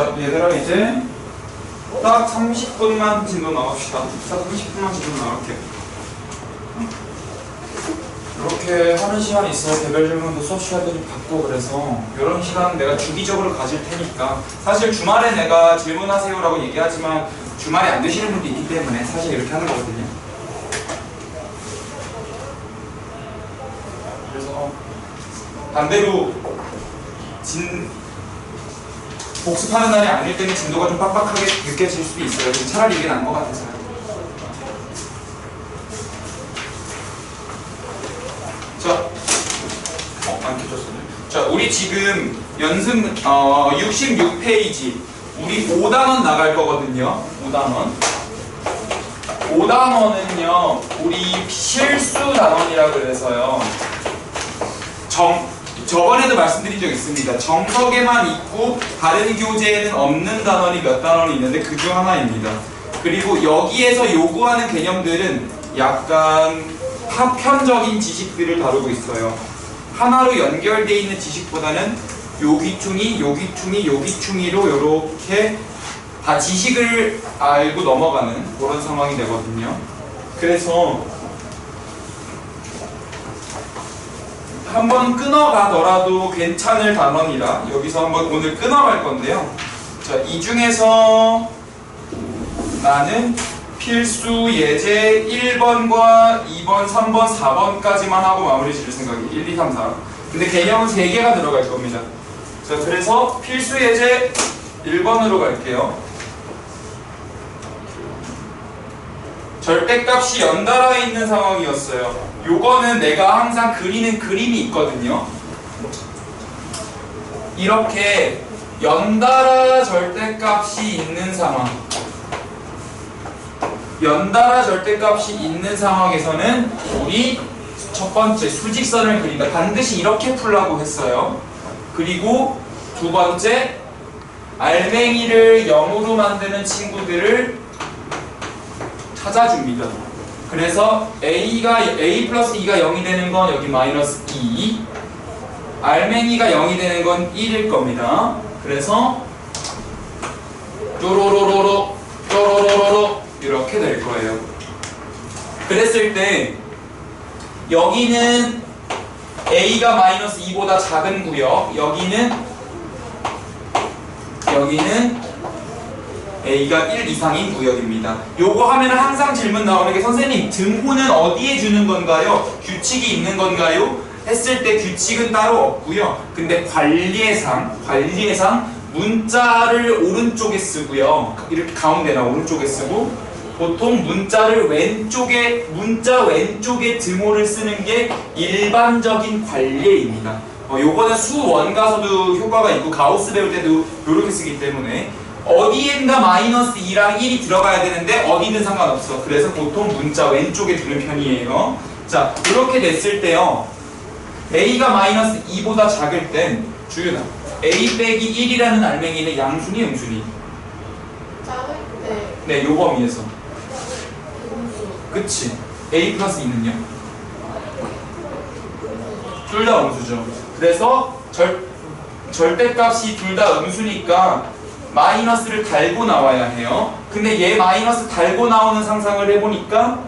자, 얘들아 이제 딱 30분만 진도 나갑시다. 딱 30분만 진도 나갈게. 이렇게 하는 시간이 있어요. 개별 질문도 수업 시간들이 받고 그래서 이런 시간 내가 주기적으로 가질 테니까 사실 주말에 내가 질문하세요라고 얘기하지만 주말에 안 되시는 분도 있기 때문에 사실 이렇게 하는 거거든요. 그래서 반대로 진 복습하는 날이 아닐 때는 진도가 좀 빡빡하게 느껴질 수도 있어요. 차라리 이게 나은 것 같아서요. 자, 어, 안 켜졌어요. 자, 우리 지금 연습 어, 66페이지 우리 5단원 나갈 거거든요. 5단원. 5단원은요, 우리 실수 단원이라 그래서요. 정, 저번에도 말씀드린 적 있습니다. 정석에만 있고 다른 교재에는 없는 단원이 몇 단원이 있는데 그 중 하나입니다. 그리고 여기에서 요구하는 개념들은 약간 파편적인 지식들을 다루고 있어요. 하나로 연결되어 있는 지식보다는 요기충이, 요기충이, 요기충이로 이렇게 다 지식을 알고 넘어가는 그런 상황이 되거든요. 그래서 한번 끊어가더라도 괜찮을 단원이라 여기서 한번 오늘 끊어갈 건데요. 자, 이 중에서 나는 필수 예제 1번과 2번, 3번, 4번까지만 하고 마무리 지을 생각이 1, 2, 3, 4. 근데 개념은 3개가 들어갈 겁니다. 자, 그래서 필수 예제 1번으로 갈게요. 절대값이 연달아 있는 상황이었어요. 요거는 내가 항상 그리는 그림이 있거든요. 이렇게 연달아 절대값이 있는 상황. 연달아 절대값이 있는 상황에서는 우리 첫 번째 수직선을 그린다. 반드시 이렇게 풀라고 했어요. 그리고 두 번째 알맹이를 0으로 만드는 친구들을 찾아줍니다. 그래서 a가 a 플러스 2가 0이 되는 건 여기 마이너스 2 알맹이가 0이 되는 건 1일 겁니다. 그래서 쪼로로로로 쪼로로로로 이렇게 될 거예요. 그랬을 때 여기는 a가 마이너스 2보다 작은 구역 여기는 여기는 A가 1 이상인 구역입니다. 요거 하면 항상 질문 나오는 게 선생님 등호는 어디에 주는 건가요? 규칙이 있는 건가요? 했을 때 규칙은 따로 없고요. 근데 관리상 관리상 문자를 오른쪽에 쓰고요. 이렇게 가운데나 오른쪽에 쓰고 보통 문자를 왼쪽에 문자 왼쪽에 등호를 쓰는 게 일반적인 관례입니다. 어, 요거는 수원 가서도 효과가 있고 가우스 배울 때도 이렇게 쓰기 때문에 어디엔가 마이너스 2랑 1이 들어가야 되는데 어디는 상관없어. 그래서 보통 문자 왼쪽에 두는 편이에요. 자, 이렇게 됐을 때요. a가 마이너스 2보다 작을 땐 주윤아 a 빼기 1이라는 알맹이는 양순이 음순이 작을 때 네, 요 범위에서 그치 a 플러스 2는요? 둘 다 음수죠 그래서 절, 절대값이 둘 다 음수니까 마이너스를 달고 나와야 해요 근데 얘 마이너스 달고 나오는 상상을 해보니까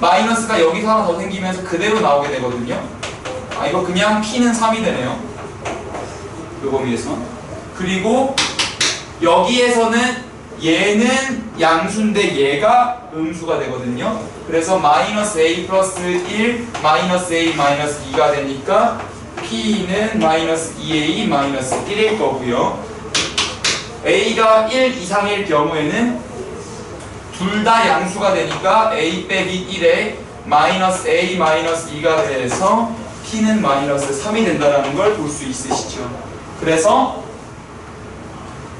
마이너스가 여기서 하나 더 생기면서 그대로 나오게 되거든요 아 이거 그냥 p는 3이 되네요 요 범위에서 그리고 여기에서는 얘는 양수인데 얘가 음수가 되거든요. 그래서 마이너스 a 플러스 1 마이너스 a 마이너스 2가 되니까 p는 마이너스 2a 마이너스 1일 거고요. A가 1 이상일 경우에는 둘 다 양수가 되니까 a 빼기 1에 마이너스 a 마이너스 2가 돼서 p는 마이너스 3이 된다는 걸 볼 수 있으시죠. 그래서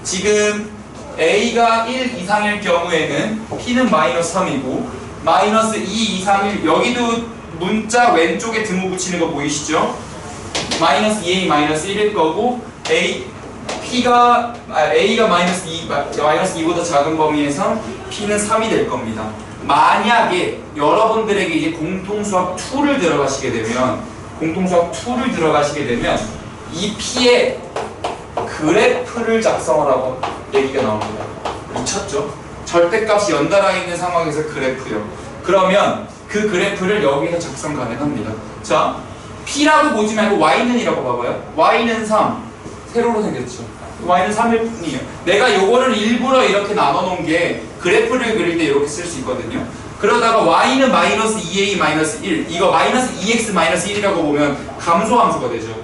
지금 a가 1 이상일 경우에는 p는 마이너스 3이고 마이너스 2 이상일 여기도 문자 왼쪽에 등호 붙이는 거 보이시죠? 마이너스 2a 마이너스 1일 거고 a p가 아, a가 마이너스 2 마- 마이너스 2보다 작은 범위에서 p는 3이 될 겁니다. 만약에 여러분들에게 이제 공통수학 2를 들어가시게 되면 공통수학 2를 들어가시게 되면 이 p의 그래프를 작성하라고 얘기가 나옵니다. 미쳤죠? 절대값이 연달아 있는 상황에서 그래프요. 그러면 그 그래프를 여기서 작성 가능합니다. 자, P라고 보지 말고 Y는 이라고 봐봐요. Y는 3. 세로로 생겼죠. Y는 3일 뿐이에요. 내가 요거를 일부러 이렇게 나눠 놓은 게 그래프를 그릴 때 이렇게 쓸 수 있거든요. 그러다가 Y는 마이너스 2A 마이너스 1. 이거 마이너스 2X 마이너스 1이라고 보면 감소함수가 되죠.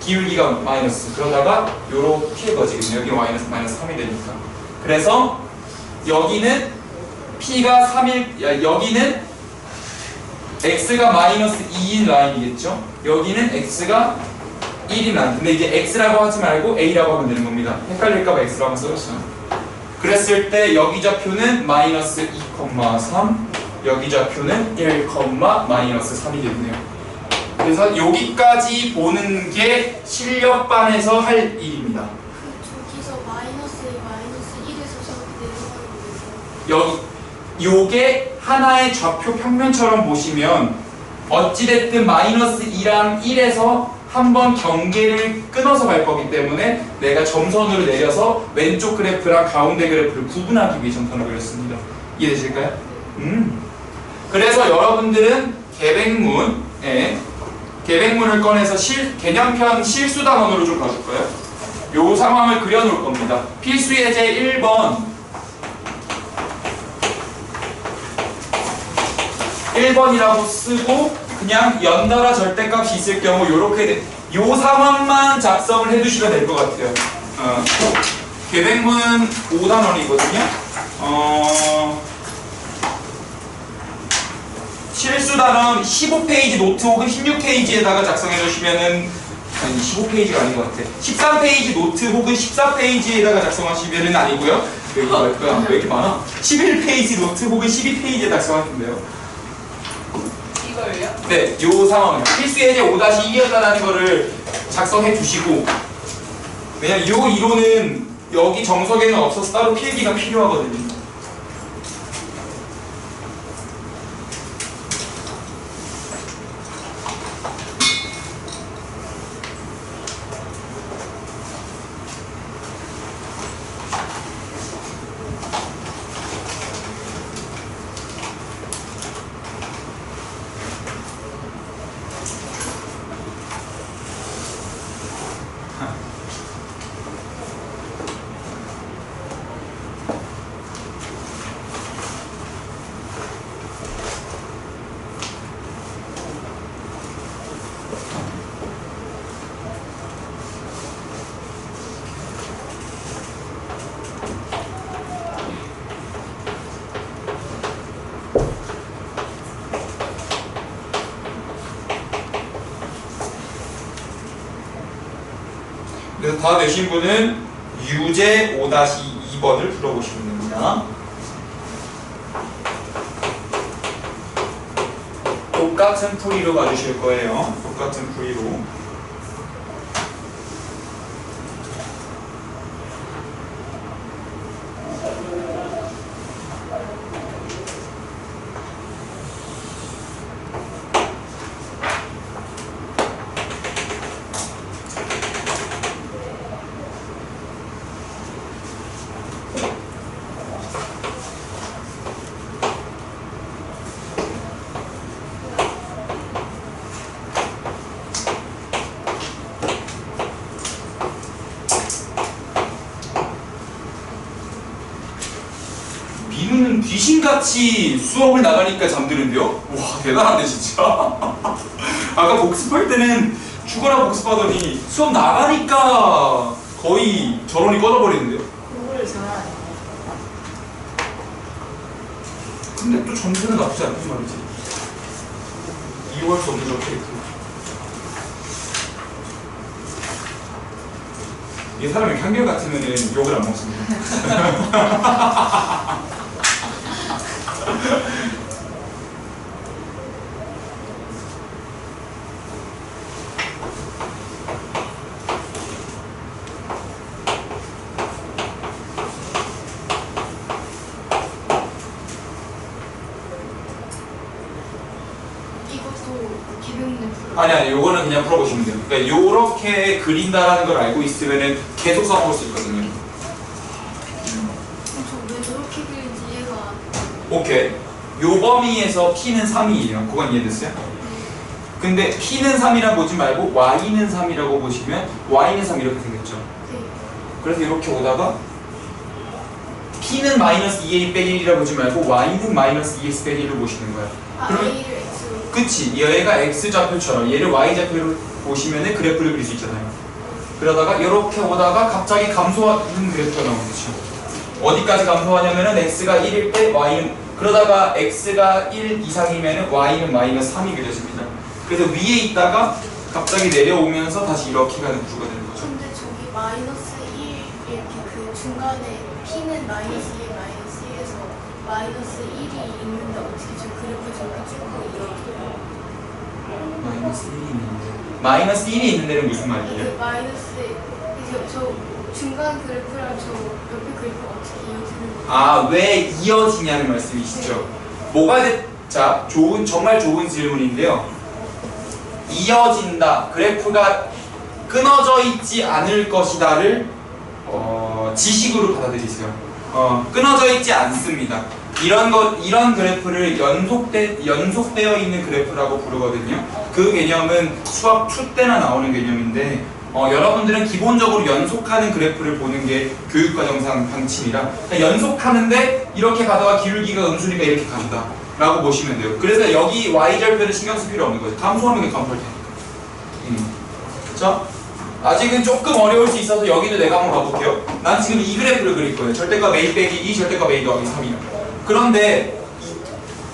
기울기가 마이너스. 그러다가 요렇게 거지거든요. 여기 마이너스 마이너스 3이 되니까. 그래서 여기는 P가 3일, 야, 여기는 X가 마이너스 2인 라인이겠죠? 여기는 X가 1인 라인. 근데 이제 X라고 하지 말고 A라고 하면 되는 겁니다. 헷갈릴까봐 X라고 써줬어요. 그랬을 때 여기 좌표는 마이너스 2,3, 여기 좌표는 1, 마이너스 3이겠네요. 그래서 여기까지 보는 게 실력반에서 할 일입니다. 저기서 마이너스 마이너스 1에서 저렇게 내려가는. 여기 요게 하나의 좌표 평면처럼 보시면 어찌됐든 마이너스 2랑 1에서 한 번 경계를 끊어서 갈 거기 때문에 내가 점선으로 내려서 왼쪽 그래프랑 가운데 그래프를 구분하기 위해 점선을 그렸습니다. 이해되실까요? 음. 그래서 여러분들은 계백문에 계백문을 꺼내서 실, 개념편 실수 단원으로 좀 가줄까요? 요 상황을 그려놓을 겁니다. 필수 예제 1번 1번이라고 쓰고 그냥 연달아 절대값이 있을 경우 요렇게 돼. 요 상황만 작성을 해두시면 될 것 같아요. 어, 계획문 5단원이거든요. 어, 실수 단원 15페이지 노트 혹은 16페이지에다가 작성해 주시면은 아니 15페이지가 아닌 것 같아. 13페이지 노트 혹은 14페이지에다가 작성하시면은 아니고요. 여기? 왜 이렇게 많아? 11페이지 노트 혹은 12페이지에 작성하시면 돼요. 이거예요? 네, 요 상황을 필수 예제 5-2였다라는 거를 작성해 두시고 왜냐면 요 이론은 여기 정석에는 없어서 따로 필기가 필요하거든요. 그래서 다 내신 분은 유제 5-2번을 풀어보시면 됩니다. 똑같은 풀이로 가주실 거예요. 똑같은 풀이로. 민우는 귀신같이 수업을 나가니까 잠드는데요? 와 대단하네 진짜. 아까 복습할 때는 죽어라 복습하더니 수업 나가니까 거의 전원이 꺼져버리는데요. 근데 또 점수는 나쁘지 않단 말이지. 이용할 수 없는 저 캐릭터 이 사람이 한결 같으면 욕을 안 먹습니다 이것도 기백문에 풀어. 아니 아니 요거는 그냥 풀어보시면 돼요. 그러니까 요렇게 그린다라는 걸 알고 있으면은 계속 써볼 수 있거든요. 저왜 저렇게 그리는지 이해가 안 오케이. 요 범위에서 P는 3이에요. 그건 이해됐어요? 근데 P는 3이라 보지 말고 Y는 3이라고 보시면 Y는 3 이렇게 생겼죠. 돼. 그래서 이렇게 오다가 P는 마이너스 2A 빼기 1이라 보지 말고 Y는 마이너스 2X 빼기 1을 보시는 거야. 아, 그럼- A를 X로. 그치? 얘가 X좌표처럼 얘를 Y좌표로 보시면은 그래프를 그릴 수 있잖아요. 그러다가 이렇게 오다가 갑자기 감소하는 그래프가 나오는 거죠. 어디까지 감소하냐면은 X가 1일 때 Y는 그러다가 X가 1 이상이면은 Y는 마이너스 3이 그려집니다. 그래서 위에 있다가 갑자기 내려오면서 다시 이렇게 가는 구조가 되는 거죠. 근데 저기 마이너스 1 이렇게 그 중간에 P는 마이너스 1 마이너스 1에서 마이너스 1이 있는데 어떻게 저 그래프 저렇게 쭉 이렇게 마이너스 1이 있는데 마이너스 1이 있는 데는 무슨 말이에요? 그 마이너스 이제 저 중간 그래프랑 저 옆에 그래프 어떻게 이어지는 거예요? 아 왜 이어지냐는 말씀이시죠? 뭐가 돼? 자 좋은 정말 좋은 질문인데요. 이어진다 그래프가 끊어져 있지 않을 것이다를 어, 지식으로 받아들이세요. 어, 끊어져 있지 않습니다. 이런 것 이런 그래프를 연속돼 연속되어 있는 그래프라고 부르거든요. 그 개념은 수학 2 때나 나오는 개념인데 어, 여러분들은 기본적으로 연속하는 그래프를 보는 게 교육과정상 방침이라 연속하는데 이렇게 가다가 기울기가 음수니까 이렇게 간다 라고 보시면 돼요. 그래서 여기 y절표를 신경 쓸 필요 없는 거죠 감소하면 감소할 테니까 음. 자 아직은 조금 어려울 수 있어서 여기도 내가 한번 가볼게요. 난 지금 이 그래프를 그릴 거예요. 절대값 a 빼기 2 절대값 a 더하기 3이요 그런데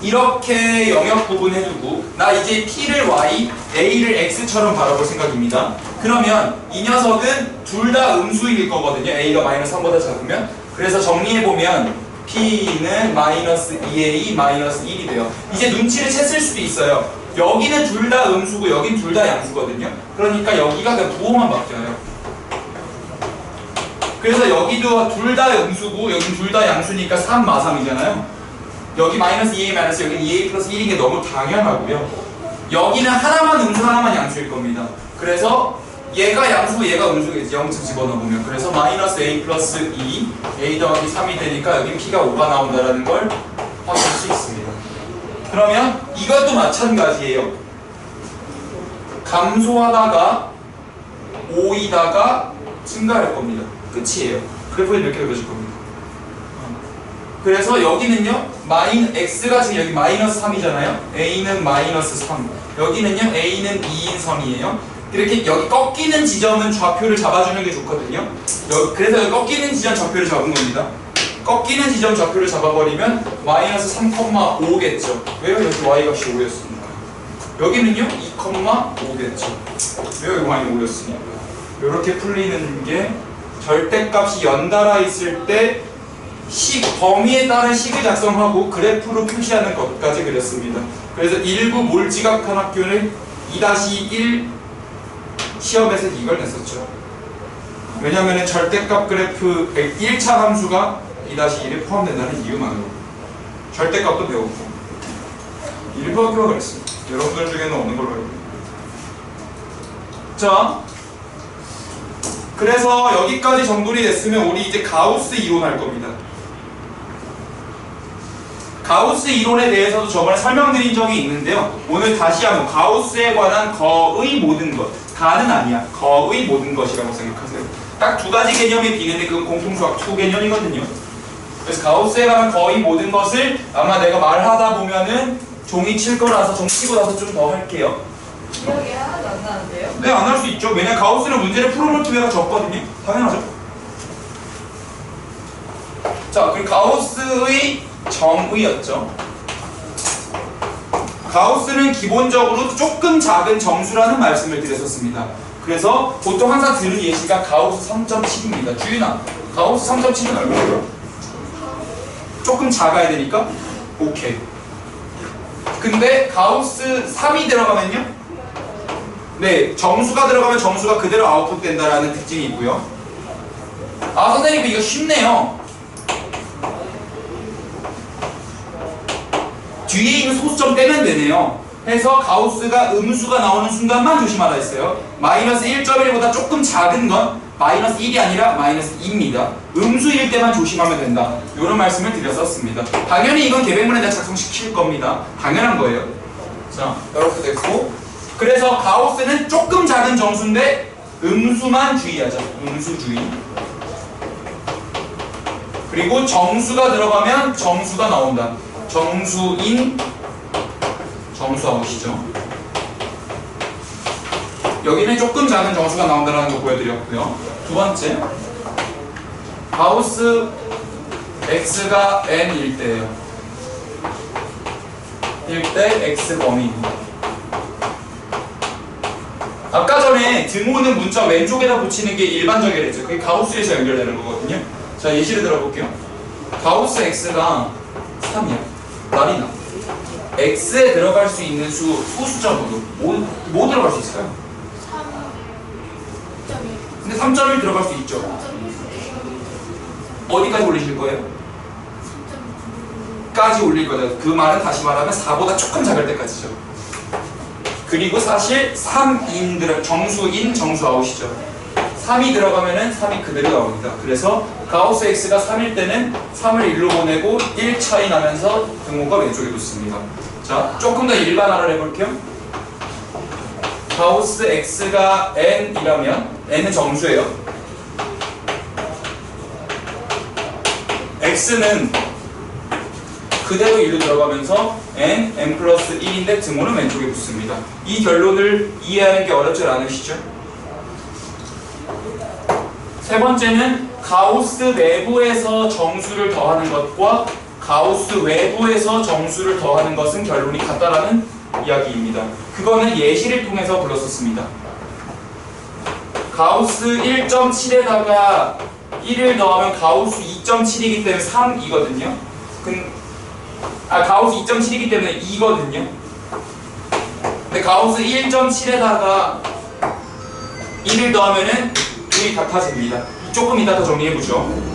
이- 이렇게 영역 부분 해두고 나 이제 p를 y, a를 x처럼 바라볼 생각입니다. 그러면 이 녀석은 둘 다 음수일 거거든요. a가 마이너스 3보다 작으면 그래서 정리해보면 p는 마이너스 2a 마이너스 1이 돼요. 이제 눈치를 챘을 수도 있어요. 여기는 둘 다 음수고 여긴 둘 다 양수거든요. 그러니까 여기가 그냥 부호만 바뀌어요. 그래서 여기도 둘 다 음수고 여긴 둘 다 양수니까 3마 3이잖아요. 여기 마이너스 2a 마이너스 여기 2a 플러스 1인 게 너무 당연하고요. 여기는 하나만 음수 하나만 양수일 겁니다. 그래서 얘가 양수고 얘가 음수겠지 0점 집어넣으면 그래서 마이너스 a 플러스 2 a 더하기 3이 되니까 여기 p가 5가 나온다라는 걸 확인할 수 있습니다. 그러면 이것도 마찬가지예요. 감소하다가 5이다가 증가할 겁니다. 끝이에요. 그래프에 이렇게 그려질 겁니다. 그래서 여기는요 마인 x가 지금 여기 마이너스 3이잖아요. a는 마이너스 3 여기는요 a는 2인 선이에요. 이렇게 여기 꺾이는 지점은 좌표를 잡아주는 게 좋거든요. 여- 그래서 여기 꺾이는 지점 좌표를 잡은 겁니다. 꺾이는 지점 좌표를 잡아버리면 마이너스 3,5겠죠. 왜요? 여기 y 값이 5였으니까. 여기는요 2,5겠죠. 왜요? 여기 y 5였으니까. 이렇게 풀리는 게 절대값이 연달아 있을 때 식, 범위에 따른 식을 작성하고 그래프로 표시하는 것까지 그렸습니다. 그래서 일부 몰지각한 학교는 2-1 시험에서 이걸 냈었죠. 왜냐하면 절대값 그래프 1차 함수가 2-1에 포함된다는 이유만으로 절대값도 배웠고 일부 학교가 그랬습니다. 여러분들 중에는 없는 걸로 알고. 자, 그래서 여기까지 정돈이 됐으면 우리 이제 가우스 이론 할 겁니다. 가우스 이론에 대해서도 저번에 설명드린 적이 있는데요. 오늘 다시 한번 가우스에 관한 거의 모든 것. 다는 아니야. 거의 모든 것이라고 생각하세요. 딱 두 가지 개념이 비는데 그건 공통수학 2 개념이거든요. 그래서 가우스에 관한 거의 모든 것을 아마 내가 말하다 보면은 종이 칠 거라서 종 치고 나서 좀 더 할게요. 기억이 하나도 안 나는데요? 네, 안 할 수 있죠. 왜냐면 가우스는 문제를 풀어볼 기회가 적거든요. 당연하죠. 자, 그리고 가우스의 정의였죠. 가우스는 기본적으로 조금 작은 정수라는 말씀을 드렸었습니다. 그래서 보통 항상 들은 예시가 가우스 3.7입니다. 주윤아, 가우스 3.7은 얼마예요? 조금 작아야 되니까? 오케이. 근데 가우스 3이 들어가면요? 네, 정수가 들어가면 정수가 그대로 아웃풋 된다라는 특징이 있고요. 아, 선생님 이거 쉽네요. 뒤에 있는 소수점 떼면 되네요. 해서 가우스가 음수가 나오는 순간만 조심하라 했어요. 마이너스 1.1보다 조금 작은 건 마이너스 1이 아니라 마이너스 2입니다. 음수일 때만 조심하면 된다. 이런 말씀을 드렸었습니다. 당연히 이건 계획문에 다 작성시킬 겁니다. 당연한 거예요. 자, 이렇게 됐고 그래서 가우스는 조금 작은 정수인데 음수만 주의하자. 음수 주의. 그리고 정수가 들어가면 정수가 나온다. 정수인 정수 아웃이죠. 여기는 조금 작은 정수가 나온다는 거 보여드렸고요. 두 번째, 가우스 x가 n일 때예요. 일때 x 범위입니다. 아까 전에 등호는 문자 왼쪽에다 붙이는 게 일반적이랬죠. 그게 가우스에서 연결되는 거거든요. 자 예시를 들어볼게요. 가우스 x가 3이야. 말이 나. x에 들어갈 수 있는 수 소수자 모두 뭐, 뭐 들어갈 수 있을까요? 3.1 근데 3.1 들어갈 수 있죠. 3.1 어디까지 올리실 거예요? 3.9 까지 올릴 거죠. 그 말은 다시 말하면 4보다 조금 작을 때까지죠. 그리고 사실 3인 들어 정수인 정수 아웃이죠. 3이 들어가면은 3이 그대로 나옵니다. 그래서 가우스 x가 3일 때는 3을 1로 보내고 1 차이 나면서 등호가 왼쪽에 붙습니다. 자, 조금 더 일반화를 해볼게요. 가우스 x가 n이라면 n은 정수예요. x는 그대로 1로 들어가면서 n, n 플러스 1인데 등호는 왼쪽에 붙습니다. 이 결론을 이해하는 게 어렵지 않으시죠? 세 번째는 가우스 내부에서 정수를 더하는 것과 가우스 외부에서 정수를 더하는 것은 결론이 같다라는 이야기입니다. 그거는 예시를 통해서 불렀었습니다. 가우스 1.7에다가 1을 더하면 가우스 2.7이기 때문에 3이거든요. 아 가우스 2.7이기 때문에 2거든요. 근데 가우스 1.7에다가 1을 더하면은 둘 이 같아집니다. 조금 이따 더 정리해보죠.